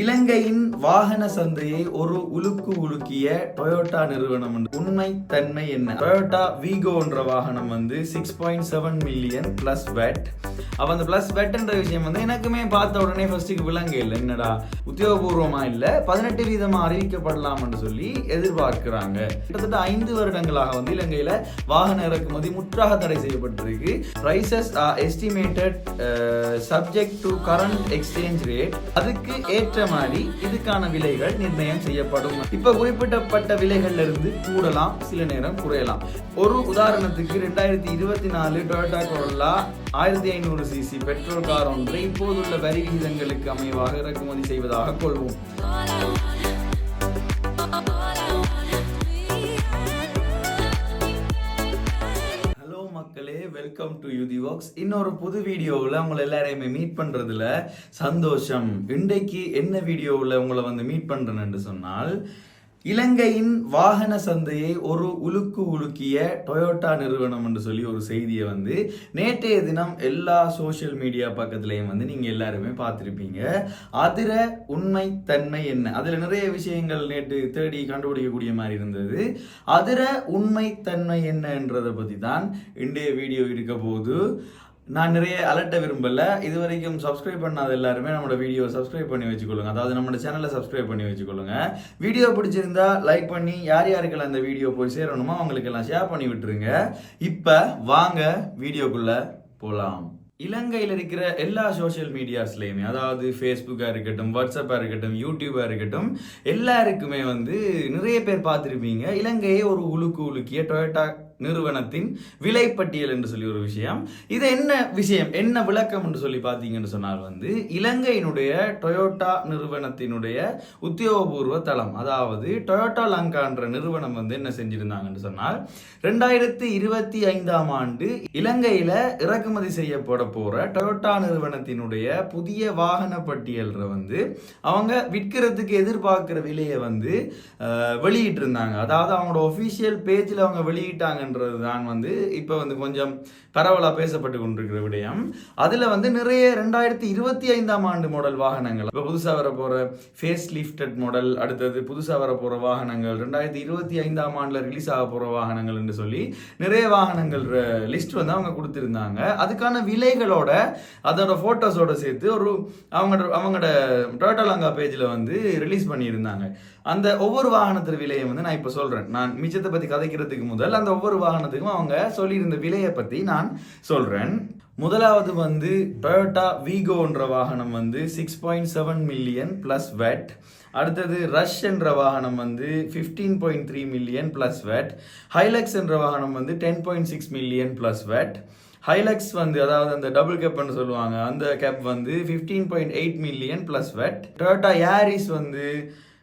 இலங்கையின் வாகன சந்தையை ஒரு உலுக்கு உலுக்கிய டொயோட்டா நிறுவனம் உண்மை தன்மை என்ன? டொயோட்டா வீகோ என்ற வாகனம் வந்து six point seven million plus VAT அப்ப அந்த பிளஸ் வெட்ன்ற விஷயம் வந்து எனக்குமே பார்த்த உடனே ஃபர்ஸ்ட்டுக்கு விளங்க இல்லை. என்னடா உத்தியோகபூர்வமா இல்ல. பதினெட்டு வீதமா அறிவிக்கப்படலாம்னு என்று சொல்லி எதிர்பார்க்கிறாங்க. கிட்டத்தட்ட ஐந்து வருடங்களாக வந்து இலங்கையில வாகன இறக்குமதி முற்றாக தடை செய்யப்பட்டிருக்கு. Prices are estimated subject to current exchange rate அதுக்கு ஏற்ற மாதிரி இதுக்கான விலைகள் நிர்ணயம் செய்யப்படும். இப்ப குறிப்பிடப்பட்ட விலைகள்ல இருந்து கூடலாம் சில நேரம் குறையலாம். ஒரு உதாரணத்துக்கு ரெண்டாயிரத்தி இருபத்தி நாலு டொயோட்டா கொரோலா ஆயிரத்தி ஐநூறு சிசி பெட்ரோல் கார் ஒன்றை இப்போதுள்ள வரி விகிதங்களுக்கு அமைவாக இறக்குமதி செய்வதாக கொள்வோம். வெல்கம் டு யூதி ஒர்க்ஸ் இன்னொரு புது வீடியோவில் உங்களை எல்லாரையுமே மீட் பண்ணுறதுல சந்தோஷம். இன்றைக்கு என்ன வீடியோவில் உங்களை வந்து மீட் பண்ணுறேன்னு சொன்னால் இலங்கையின் வாகன சந்தையை ஒரு உலுக்கு உலுக்கிய டொயோட்டா நிறுவனம் என்று சொல்லி ஒரு செய்தியை வந்து நேற்றைய தினம் எல்லா சோஷியல் மீடியா பக்கத்துலேயும் வந்து நீங்கள் எல்லாருமே பார்த்துருப்பீங்க. அதிர உண்மை தன்மை என்ன? அதில் நிறைய விஷயங்கள் நேற்று தேடி கண்டுபிடிக்கக்கூடிய மாதிரி இருந்தது. அதிர உண்மை தன்மை என்னன்றதை பற்றி தான் இன்றைய வீடியோ இருக்க போது நான் நிறைய அலட்ட விரும்பல. இது வரைக்கும் சப்ஸ்கிரைப் பண்ணாத எல்லாருமே நம்மளோட வீடியோ சப்ஸ்கிரைப் பண்ணி வச்சுக்கொள்ளுங்க. அதாவது நம்மளோட சேனலை சப்ஸ்கிரைப் பண்ணி வச்சுக்கொள்ளுங்க. வீடியோ பிடிச்சிருந்தா லைக் பண்ணி யார் யாருக்கெல்லாம் அந்த வீடியோ போய் சேரணுமோ அவங்களுக்கு எல்லாம் ஷேர் பண்ணி விட்டுருங்க. இப்போ வாங்க வீடியோக்குள்ளே போகலாம் இலங்கையில் இருக்கிற எல்லா சோஷியல் மீடியாஸ்லையுமே அதாவது ஃபேஸ்புக்காக இருக்கட்டும் வாட்ஸ்அப்பாக இருக்கட்டும் யூடியூபாக இருக்கட்டும் எல்லாருக்குமே வந்து நிறைய பேர் பார்த்துருப்பீங்க. இலங்கையை ஒரு உழுக்கு உலுக்கிய டொயோட்டா நிறுவனத்தின் விலைப்பட்டியல் என்று சொல்லி ஒரு விஷயம். இது என்ன விஷயம்? என்ன விளக்கம் என்று சொல்லி பார்த்தீங்கன்னு சொன்னால் வந்து இலங்கையினுடைய டொயோட்டா நிறுவனத்தினுடைய உத்தியோகபூர்வ தளம். அதாவது டொயோட்டா லங்கான்ற நிறுவனம் வந்து என்ன செஞ்சிருந்தாங்கன்னு சொன்னால் ரெண்டாயிரத்தி இருபத்தி ஐந்தாம் ஆண்டு இலங்கையில இறக்குமதி செய்யப்பட போற டொயோட்டா நிறுவனத்தினுடைய புதிய வாகன பட்டியல்ற வந்து அவங்க விற்கிறதுக்கு எதிர்பார்க்கிற விலையை வந்து வெளியிட்டிருந்தாங்க. அதாவது அவங்களோட ஒஃபிஷியல் பேஜில் அவங்க வெளியிட்டாங்க என்றது தான் வந்து இப்போ வந்து கொஞ்சம் பரவலாக பேசப்பட்டு கொண்டிருக்கிற விடயம். அதில் வந்து நிறைய ரெண்டாயிரத்தி இருபத்தி ஐந்தாம் ஆண்டு மாடல் வாகனங்கள். இப்போ புதுசாக வர போகிற ஃபேஸ் லிஃப்டட் மாடல் அடுத்தது புதுசாக வர போகிற வாகனங்கள் ரெண்டாயிரத்தி இருபத்தி ஐந்தாம் ஆண்டில் ரிலீஸ் ஆக போகிற வாகனங்கள் என்று சொல்லி நிறைய வாகனங்கள் லிஸ்ட் வந்து அவங்க கொடுத்துருந்தாங்க. அதுக்கான விலைகளோட அதோட ஃபோட்டோஸோட சேர்த்து ஒரு அவங்களோட அவங்களோட டோட்டலாங்கா பேஜில் வந்து ரிலீஸ் பண்ணியிருந்தாங்க. அந்த ஒவ்வொரு வாகனத்தின் விலையை வந்து நான் இப்போ சொல்கிறேன் நான் மிச்சத்தை பற்றி கதைக்கிறதுக்கு முதல் அந்த ஒவ்வொரு வாகனத்துக்கும் அவங்க சொல்லியிருந்த விலையை பற்றி நான் சொல்கிறேன் முதலாவது வந்து டொயோட்டா வீகோன்ற வாகனம் வந்து six point seven million plus VAT அடுத்தது ரஷ் என்ற வாகனம் வந்து fifteen point three million plus VAT Hilux என்ற வாகனம் வந்து ten point six million plus VAT Hilux வந்து அதாவது அந்த டபுள் கேப்னு சொல்லுவாங்க அந்த கேப் வந்து fifteen point eight million plus VAT Toyota Yaris வந்து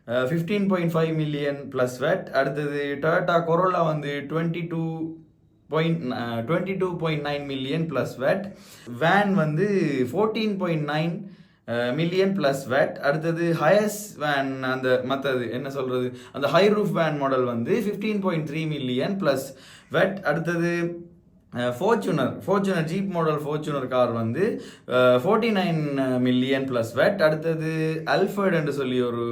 fifteen point five million plus VAT அடுத்தது டொயோட்டா கொரோலா வந்து twenty two point twenty two point nine million plus VAT van வந்து fourteen point nine million plus VAT அடுத்தது Hiace van அந்த மற்றது என்ன சொல்கிறது அந்த ஹை ரூஃப் வேன் மாடல் வந்து fifteen point three million plus VAT அடுத்தது Fortuner Fortuner jeep model Fortuner car வந்து forty nine million plus VAT அடுத்தது அல்ஃபர்ட் என்று சொல்லி ஒரு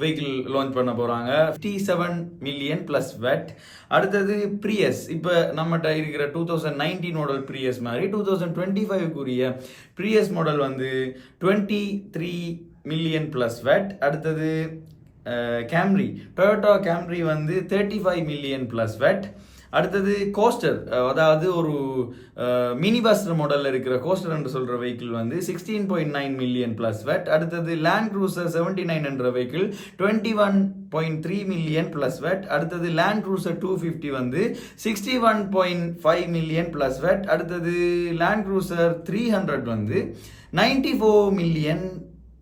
வெஹிக்கிள் லான்ச் பண்ண போகிறாங்க fifty seven million plus VAT அடுத்தது ப்ரியஸ் இப்போ நம்மகிட்ட இருக்கிற two thousand nineteen model Prius மாதிரி டூ தௌசண்ட் டுவெண்ட்டி ஃபைவ்க்குரிய ப்ரியஸ் மாடல் வந்து twenty three million plus VAT அடுத்தது கேம்ரி டொயோட்டா கேம்ரி வந்து thirty five million plus VAT அடுத்தது கோஸ்டர் அதாவது ஒரு மினி பஸ் மாடலில் இருக்கிற கோஸ்டர் என்று சொல்கிற வெஹிக்கிள் வந்து sixteen point nine million plus VAT அடுத்தது லேண்ட் க்ரூசர் செவன்டி நைன் என்ற vehicle twenty one point three million plus VAT அடுத்தது லேண்ட் க்ரூசர் டூ ஃபிஃப்டி வந்து sixty one point five million plus VAT அடுத்தது land cruiser three hundred வந்து ninety four million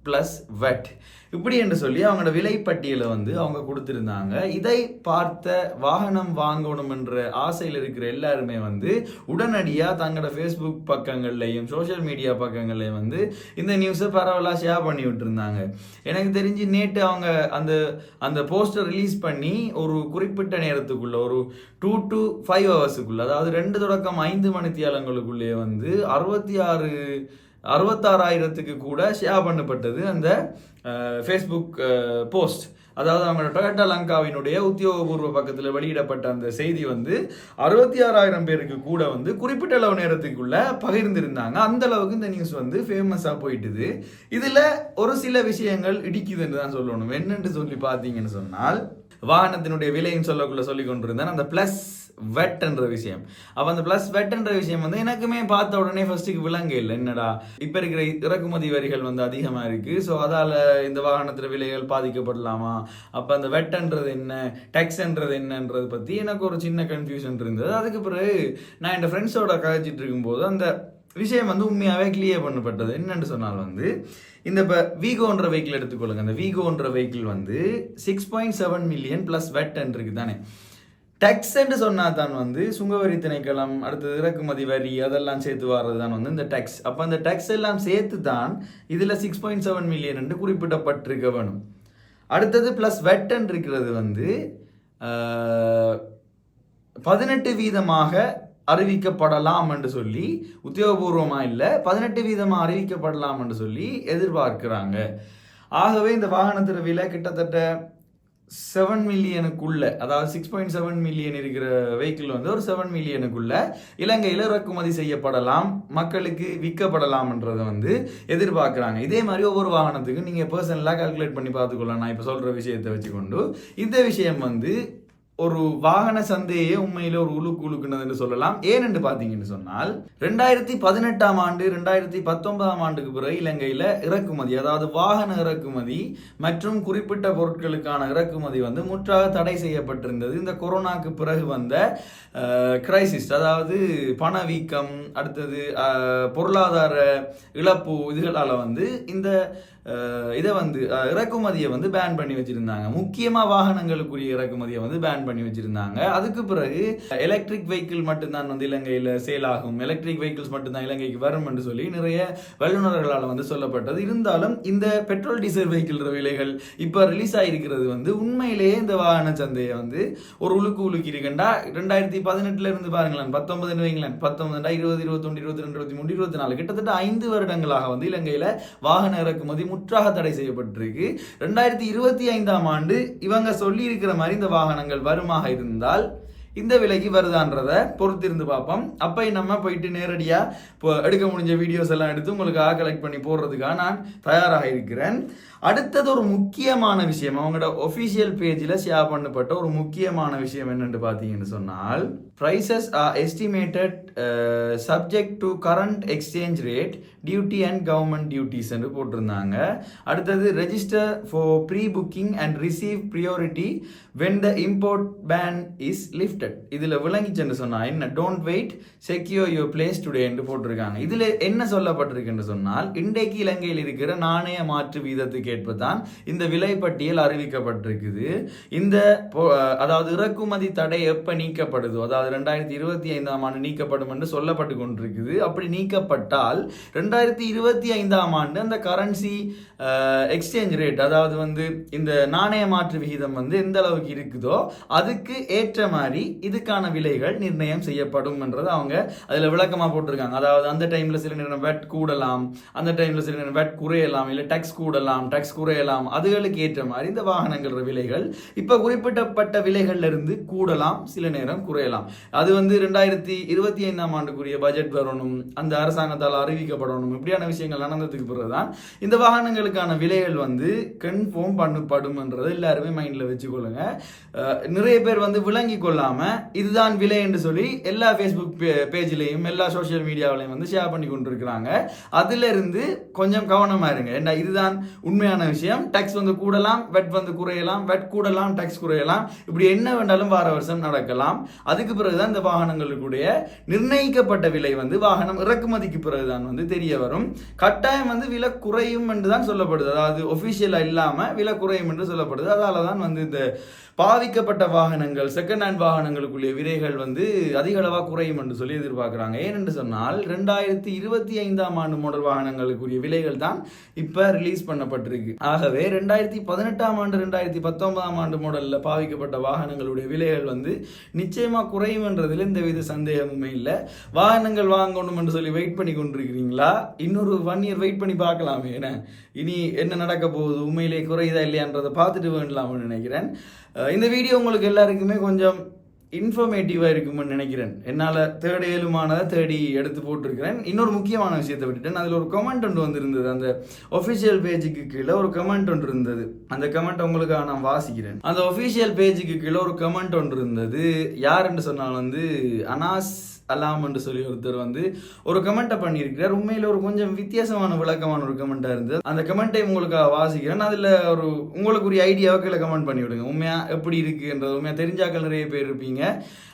plus VAT இப்படி என்று சொல்லி அவங்களோட விலைப்பட்டியலை வந்து அவங்க கொடுத்துருந்தாங்க. இதை பார்த்த வாகனம் வாங்கணும் என்ற ஆசையில் இருக்கிற எல்லாருமே வந்து உடனடியாக தங்களோட ஃபேஸ்புக் பக்கங்கள்லையும் சோஷியல் மீடியா பக்கங்கள்லையும் வந்து இந்த நியூஸை பரவலாக ஷேர் பண்ணி விட்டுருந்தாங்க. எனக்கு தெரிஞ்சு நேற்று அவங்க அந்த அந்த போஸ்டர் ரிலீஸ் பண்ணி ஒரு குறிப்பிட்ட நேரத்துக்குள்ள ஒரு டூ டு ஃபைவ் ஹவர்ஸுக்குள்ள அதாவது ரெண்டு தொடக்கம் ஐந்து மணித்தியாலங்களுக்குள்ளேயே வந்து அறுபத்தி ஆறு அறுபத்தாறாயிரத்துக்கு கூட ஷேர் பண்ணப்பட்டது அந்த ஃபேஸ்புக் போஸ்ட் அதாவது அவங்க டொயட்டா லங்காவினுடைய உத்தியோகபூர்வ பக்கத்தில் வெளியிடப்பட்ட அந்த செய்தி வந்து அறுபத்தி ஆறாயிரம் பேருக்கு கூட வந்து குறிப்பிட்ட அளவு நேரத்துக்குள்ள பகிர்ந்திருந்தாங்க. அந்த அளவுக்கு இந்த நியூஸ் வந்து ஃபேமஸாக போயிட்டுது. இதில் ஒரு சில விஷயங்கள் இடிக்குதுன்னு தான் சொல்லணும். என்னென்று சொல்லி பார்த்தீங்கன்னு சொன்னால் வாகனத்தினுடைய விலையும் சொல்லக்குள்ள சொல்லி கொண்டிருந்தேன். அந்த ப்ளஸ் வெட்ன்ற விஷயம். அப்போ அந்த ப்ளஸ் வெட்ன்ற விஷயம் வந்து எனக்குமே பார்த்த உடனே ஃபர்ஸ்ட்டுக்கு விளங்க இல்லை. என்னடா இப்போ இருக்கிற இறக்குமதி வரிகள் வந்து அதிகமாக இருக்குது ஸோ அதால் இந்த வாகனத்தில் விலைகள் பாதிக்கப்படலாமா? அப்போ அந்த வெட்டன்றது என்ன? டேக்ஸ்ன்றது என்னன்றது பற்றி எனக்கு ஒரு சின்ன கன்ஃபியூஷன் இருந்தது. அதுக்கு பிறகு நான் என் ஃப்ரெண்ட்ஸோட கழிச்சிட்டு இருக்கும்போது அந்த விஷயம் வந்து உண்மையாகவே கிளியர் பண்ணப்பட்டது. என்னன்னு சொன்னால் வந்து இந்த இப்போ வீகோன்ற வெஹிக்கிள் எடுத்துக்கொள்ளுங்க. அந்த வீகோன்ற வெஹிக்கிள் வந்து six point seven million plus VAT இருக்கு தானே. டேக்ஸ்ன்னு சொன்னால் தான் வந்து சுங்கவரி திணைக்களம் அடுத்தது இறக்குமதி வரி அதெல்லாம் சேர்த்து வர்றது தான் வந்து இந்த டெக்ஸ் அப்போ அந்த டெக்ஸ் எல்லாம் சேர்த்து தான் இதில் சிக்ஸ் பாயிண்ட் செவன் மில்லியன் என்று குறிப்பிடப்பட்டிருக்க வேணும். அடுத்தது ப்ளஸ் வெட்டன் இருக்கிறது வந்து பதினெட்டு வீதமாக அறிவிக்கப்படலாம் என்று சொல்லி உத்தியோகபூர்வமாக இல்லை பதினெட்டு வீதமாக அறிவிக்கப்படலாம் என்று சொல்லி எதிர்பார்க்கிறாங்க. ஆகவே இந்த வாகனத்தில் விலை கிட்டத்தட்ட செவன் மில்லியனுக்குள்ள அதாவது சிக்ஸ் பாயிண்ட் செவன் மில்லியன் இருக்கிற வெஹிக்கிள் வந்து ஒரு செவன் மில்லியனுக்குள்ள இலங்கையில் இறக்குமதி செய்யப்படலாம் மக்களுக்கு விற்கப்படலாம்ன்றதை வந்து எதிர்பார்க்குறாங்க. இதே மாதிரி ஒவ்வொரு வாகனத்துக்கும் நீங்கள் பர்சனலாக கால்குலேட் பண்ணி பார்த்துக்கொள்ளலாம். நான் இப்போ சொல்கிற விஷயத்தை வச்சுக்கொண்டு இந்த விஷயம் வந்து ஒரு வாகன சந்தையே உண்மையில ஒரு உழுக்கு உழுக்குனதுன்னு சொல்லலாம். ஏனென்று பார்த்தீங்கன்னு சொன்னால் ரெண்டாயிரத்தி பதினெட்டாம் ஆண்டு ரெண்டாயிரத்தி பத்தொன்பதாம் ஆண்டுக்கு பிறகு இலங்கையில் இறக்குமதி அதாவது வாகன இறக்குமதி மற்றும் குறிப்பிட்ட பொருட்களுக்கான இறக்குமதி வந்து முற்றாக தடை செய்யப்பட்டிருந்தது. இந்த கொரோனாக்கு பிறகு வந்த கிரைசிஸ் அதாவது பணவீக்கம் அடுத்தது பொருளாதார இழப்பு இதுகளால் வந்து இந்த இதை வந்து இறக்குமதியை வந்து பேன் பண்ணி வச்சிருந்தாங்க. முக்கியமாக வாகனங்களுக்குரிய இறக்குமதியை வந்து பேன் பண்ணி வச்சிருந்தாங்க. அதுக்கு பிறகு எலக்ட்ரிக் வெஹிக்கிள் மட்டும்தான் வந்து இலங்கையில் சேல் ஆகும். எலக்ட்ரிக் வெஹிக்கிள்ஸ் மட்டும்தான் இலங்கைக்கு வரும் என்று சொல்லி நிறைய வல்லுநர்களால் வந்து சொல்லப்பட்டது. இருந்தாலும் இந்த பெட்ரோல் டீசல் வெஹிக்கிள் விலைகள் இப்போ ரிலீஸ் ஆகிருக்கிறது வந்து உண்மையிலேயே இந்த வாகன சந்தையை வந்து ஒரு உழுக்கு உழுக்கி இருக்கண்டா? ரெண்டாயிரத்தி பதினெட்டுல இருந்து பாருங்களேன் பத்தொன்பது வைங்களேன் பத்தொன்பது இருபது இருபத்தொன்று இருபத்தி ரெண்டு இருபத்தி மூணு இருபத்தி நாலு கிட்டத்தட்ட ஐந்து வருடங்களாக வந்து இலங்கையில் வாகன இறக்குமதி முற்றாக தடை செய்யப்பட்டிருக்கு. ரெண்டாயிரத்தி இருபத்தி ஐந்தாம் ஆண்டு இவங்க சொல்லி இருக்கிற மாதிரி இந்த வாகனங்கள் வருமாக இருந்தால் இந்த விலைக்கு வருதான்றதை பொறுத்திருந்து பார்ப்போம். அப்போ நம்ம போயிட்டு நேரடியாக இப்போ எடுக்க முடிஞ்ச வீடியோஸ் எல்லாம் எடுத்து உங்களுக்கு ஆ கலெக்ட் பண்ணி போடுறதுக்காக நான் தயாராக இருக்கிறேன். அடுத்தது ஒரு முக்கியமான விஷயம். அவங்களோட ஒஃபிஷியல் பேஜில் ஷேர் பண்ணப்பட்ட ஒரு முக்கியமான விஷயம் என்னென்னு பார்த்தீங்கன்னு சொன்னால் prices are estimated subject to current exchange rate duty and government duties என்று போட்டிருந்தாங்க. அடுத்தது register for pre booking and receive priority when the import ban is lifted இதில் விளங்கிச்சுன்னு சொன்னால் என்ன? Don't wait secure your place today என்று போட்டிருக்காங்க. இதில் என்ன சொல்லப்பட்டிருக்குன்னு சொன்னால் இன்றைக்கு இலங்கையில் இருக்கிற நாணய மாற்று வீதத்துக்கு ஏற்ப தான் இந்த விலைப்பட்டியல் அறிவிக்கப்பட்டிருக்குது. இந்த அதாவது இறக்குமதி தடை எப்போ நீக்கப்படுதோ அதாவது ரெண்டாயிரத்தி இருபத்தி ஐந்தாம் ஆண்டு நீக்கப்படும் என்று சொல்லப்பட்டு கொண்டிருக்குது. அப்படி நீக்கப்பட்டால் ரெண்டாயிரத்தி இருபத்தி ஐந்தாம் ஆண்டு அந்த கரன்சி எக்ஸ்சேஞ்ச் ரேட் அதாவது வந்து இந்த நாணய மாற்று விகிதம் வந்து எந்த அளவுக்கு இருக்குதோ அதுக்கு ஏற்ற மாதிரி இதுக்கான விலைகள் நிர்ணயம் செய்யப்படும் என்றது அவங்க அதில் விளக்கமாக போட்டிருக்காங்க. அதாவது அந்த டைமில் சில நேரம் வெட் கூடலாம் அந்த டைமில் சில நேரம் வெட் குறையலாம் இல்லை டேக்ஸ் கூடலாம் டேக்ஸ் குறையலாம் அதுகளுக்கு ஏற்ற மாதிரி இந்த வாகனங்கள் விலைகள் இப்போ குறிப்பிட்டப்பட்ட விலைகள்ல இருந்து கூடலாம் சில நேரம் குறையலாம். அது வந்து ரெண்டாயிரத்தி இருபத்தி ஐந்தாம் ஆண்டுக்குரிய பட்ஜெட் வரணும் அந்த அரசாங்கத்தால் அறிவிக்கப்படணும். இப்படியான விஷயங்கள் நடந்ததுக்கு பிறகுதான் இந்த வாகனங்களுக்கான விலைகள் வந்து கன்ஃபார்ம் பண்ணப்படும்ன்றது எல்லாருமே மைண்டில் வச்சுக்கொள்ளுங்க. நிறைய பேர் வந்து விளங்கி கொள்ளாமல் இதுதான் விலை என்று சொல்லி எல்லா ஃபேஸ்புக் பேஜ்லேயும் எல்லா சோஷியல் மீடியாவிலையும் வந்து ஷேர் பண்ணி கொண்டிருக்கிறாங்க. அதிலிருந்து கொஞ்சம் கவனமாக இருங்க. ஏன்னா இதுதான் உண்மையான விஷயம். டேக்ஸ் வந்து கூடலாம் வெட் வந்து குறையலாம் வெட் கூடலாம் டேக்ஸ் குறையலாம். இப்படி என்ன வேண்டாலும் வார வருஷம் நடக்கலாம். அதுக்கு பிறகுதான் இந்த வாகனங்களுக்குடைய நிர்ணயிக்கப்பட்ட விலை வந்து வாகனம் இறக்குமதிக்கு பிறகுதான் வந்து தெரிய வரும். கட்டாயம் வந்து விலை குறையும் என்று தான் சொல்லப்படுது. அதாவது ஒஃபிஷியலாக இல்லாம விலை குறையும் என்று சொல்லப்படுது. அதால தான் வந்து இந்த பாவிக்கப்பட்ட வாகனங்கள் செகண்ட் ஹேண்ட் வாகனங்களுக்குரிய விலைகள் வந்து அதிக அளவாக குறையும் என்று சொல்லி எதிர்பார்க்குறாங்க. ஏனென்று சொன்னால் ரெண்டாயிரத்தி இருபத்தி ஐந்தாம் ஆண்டு மாடல் வாகனங்களுக்குரிய விலைகள் தான் இப்போ ரிலீஸ் பண்ணப்பட்டிருக்கு. ஆகவே ரெண்டாயிரத்தி பதினெட்டாம் ஆண்டு ரெண்டாயிரத்தி பத்தொன்பதாம் ஆண்டு மாடலில் பாவிக்கப்பட்ட வாகனங்களுடைய விலைகள் வந்து நிச்சயமாக குறை குறையும்ன்றதுல எந்த வித சந்தேகமுமே இல்லை. வாகனங்கள் வாங்கணும் என்று சொல்லி வெயிட் பண்ணி கொண்டிருக்கிறீங்களா? இன்னொரு ஒன் இயர் வெயிட் பண்ணி பார்க்கலாமே என்ன? இனி என்ன நடக்க போகுது? உண்மையிலே குறையுதா இல்லையான்றதை பார்த்துட்டு வேண்டலாம்னு நினைக்கிறேன். இந்த வீடியோ உங்களுக்கு எல்லாருக்குமே கொஞ்சம் இன்ஃபர்மேட்டிவாக இருக்கும்னு நினைக்கிறேன். என்னால் தேர்ட் ஏழுமானதை தேடி e எடுத்து போட்டிருக்கிறேன். இன்னொரு முக்கியமான விஷயத்தை விட்டுட்டேன். அதில் ஒரு கமெண்ட் ஒன்று வந்திருந்தது. அந்த ஒஃபிஷியல் பேஜுக்கு கீழே ஒரு கமெண்ட் ஒன்று இருந்தது. அந்த கமெண்ட் உங்களுக்காக நான் வாசிக்கிறேன். அந்த ஒஃபிஷியல் பேஜுக்கு கீழே ஒரு கமெண்ட் ஒன்று இருந்தது. யாருன்னு சொன்னால் வந்து அனாஸ் அலாம் என்று சொல்லி ஒருத்தர் வந்து ஒரு கமெண்ட்டை பண்ணியிருக்கிறார். உண்மையில் ஒரு கொஞ்சம் வித்தியாசமான விளக்கமான ஒரு கமெண்ட்டாக இருந்தது. அந்த கமெண்ட்டை உங்களுக்கு வாசிக்கிறேன். அதில் ஒரு உங்களுக்குரிய ஐடியாவை கீழே கமெண்ட் பண்ணி விடுங்க உண்மையாக எப்படி இருக்குன்றது உண்மையாக தெரிஞ்சாக்கள் நிறைய பேர் இருப்பீங்க.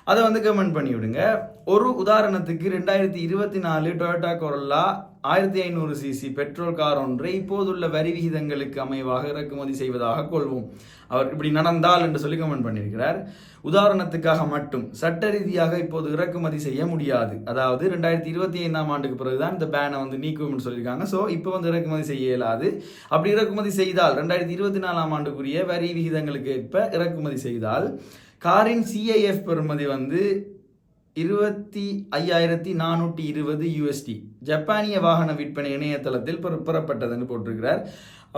அதை வந்து கமெண்ட் பண்ணி விடுங்க ஒரு உதாரணத்துக்கு ரெண்டாயிரத்தி இருபத்தி நாலு டொயோட்டா கொரல்லா ஆயிரத்தி ஐநூறு சிசி பெட்ரோல் கார் ஒன்றை இப்போதுள்ள வரி விகிதங்களுக்கு அமைவாக இறக்குமதி செய்வதாக கொள்வோம். அவர் இப்படி நடந்தால் என்று சொல்லி கமெண்ட் பண்ணியிருக்கிறார். உதாரணத்துக்காக மட்டும் சட்ட ரீதியாக இப்போது இறக்குமதி செய்ய முடியாது. அதாவது ரெண்டாயிரத்தி இருபத்தி ஐந்தாம் ஆண்டுக்கு பிறகுதான் இந்த பேனை வந்து நீக்குவோம்னு சொல்லியிருக்காங்க. ஸோ இப்போ வந்து இறக்குமதி செய்ய இயலாது. அப்படி இறக்குமதி செய்தால் ரெண்டாயிரத்தி இருபத்தி நாலாம் ஆண்டுக்குரிய வரி விகிதங்களுக்கு ஏற்ப இறக்குமதி செய்தால் காரின் சிஐஎஃப் பெறுமதி வந்து இருபத்தி ஐயாயிரத்தி நானூற்றி இருபது யூஎஸ்டி ஜப்பானிய வாகன விற்பனை இணையதளத்தில் புறப்பட்டதுன்னு போட்டிருக்கிறார்.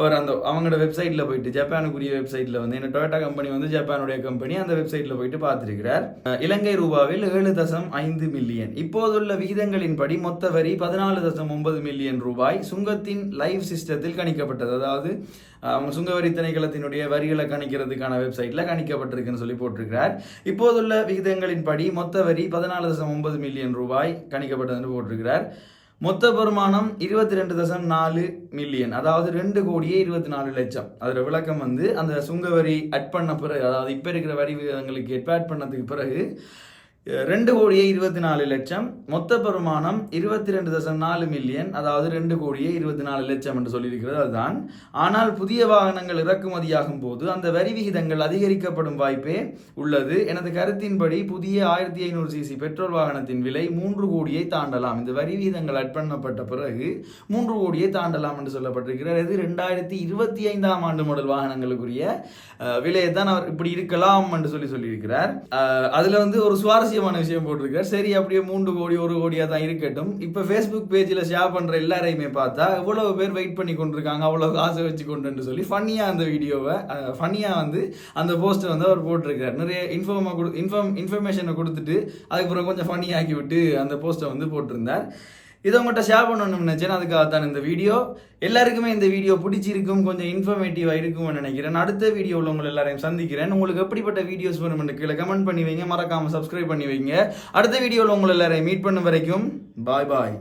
அவர் அந்த அவங்களோட வெப்சைட்டில் போயிட்டு ஜப்பானுக்குரிய வெப்சைட்டில் வந்து என்ன டொயோட்டா கம்பெனி வந்து ஜப்பானுடைய கம்பெனி அந்த வெப்சைட்டில் போயிட்டு பார்த்துருக்கிறார். இலங்கை ரூபாவில் ஏழு தசம் ஐந்து மில்லியன் இப்போதுள்ள விகிதங்களின்படி மொத்த வரி பதினாலு தசம் ஒன்பது மில்லியன் ரூபாய். சுங்கத்தின் லைவ் சிஸ்டத்தில் கணிக்கப்பட்டது. அதாவது அவங்க சுங்க வரி திணைக்களத்தினுடைய வரிகளை கணிக்கிறதுக்கான வெப்சைட்டில் கணிக்கப்பட்டிருக்குன்னு சொல்லி போட்டிருக்கிறார். இப்போதுள்ள விகிதங்களின்படி மொத்த வரி பதினாலு தசம் ஒன்பது மில்லியன் ரூபாய் கணிக்கப்பட்டதுன்னு போட்டிருக்கிறார். மொத்த வருமானம் இருபத்தி ரெண்டு தசம் நாலு மில்லியன் அதாவது ரெண்டு கோடியே இருபத்தி நாலு லட்சம். அதில் விளக்கம் வந்து அந்த சுங்க வரி அட் பண்ண பிறகு அதாவது இப்போ இருக்கிற வரி விகிதங்களுக்கு ஏற்ப அட் பண்ணதுக்கு பிறகு ரெண்டு கோடியே இருபத்தி நாலு லட்சம். மொத்த வருமானம் இருபத்தி ரெண்டு தசம் நாலு மில்லியன். அதாவது ரெண்டு கோடியே இருபத்தி நாலு லட்சம் என்று சொல்லியிருக்கிறது அதுதான். ஆனால் புதிய வாகனங்கள் இறக்குமதியாகும் போது அந்த வரி விகிதங்கள் அதிகரிக்கப்படும் வாய்ப்பே உள்ளது. எனது கருத்தின்படி புதிய ஆயிரத்தி ஐநூறு சிசி பெட்ரோல் வாகனத்தின் விலை மூன்று கோடியை தாண்டலாம். இந்த வரி விகிதங்கள் அட் பண்ணப்பட்ட பிறகு மூன்று கோடியை தாண்டலாம் என்று சொல்லப்பட்டிருக்கிறது. இது ரெண்டாயிரத்தி இருபத்தி ஐந்தாம் ஆண்டு மாடல் வாகனங்களுக்குரிய விலையை தான் அவர் இப்படி இருக்கலாம் என்று சொல்லி சொல்லியிருக்கிறார். அதில் வந்து ஒரு சுவாரஸ்ய சுவாரஸ்யமான விஷயம் போட்டிருக்கார். சரி அப்படியே மூன்று கோடி ஒரு கோடியாக தான் இருக்கட்டும். இப்போ ஃபேஸ்புக் பேஜில் ஷேர் பண்ணுற எல்லாரையுமே பார்த்தா இவ்வளோ பேர் வெயிட் பண்ணி கொண்டிருக்காங்க அவ்வளோ காசை வச்சு கொண்டுன்னு சொல்லி ஃபன்னியாக அந்த வீடியோவை ஃபன்னியாக வந்து அந்த போஸ்ட்டை வந்து அவர் போட்டிருக்கார். நிறைய இன்ஃபார்மாக கொடு இன்ஃபார்ம் இன்ஃபர்மேஷனை கொடுத்துட்டு அதுக்கப்புறம் கொஞ்சம் ஃபன்னி ஆக்கி விட்டு அந்த போஸ்ட்டை வந்து போட்டிருந்தார். இதை உங்கள்கிட்ட ஷேர் பண்ணணும்னு நினச்சேன். அதுக்காக தான் இந்த வீடியோ எல்லாருக்குமே இந்த வீடியோ பிடிச்சிருக்கும் கொஞ்சம் இன்ஃபர்மேட்டிவாக இருக்கும்னு நினைக்கிறேன். அடுத்த வீடியோவில் உங்களை எல்லாரையும் சந்திக்கிறேன். உங்களுக்கு எப்படிப்பட்ட வீடியோஸ் வேணும்னு கீழே கமெண்ட் பண்ணி வைங்க. மறக்காமல் சப்ஸ்கிரைப் பண்ணி வைங்க. அடுத்த வீடியோவில் உங்களை எல்லாரையும் மீட் பண்ண வரைக்கும் பாய் பாய்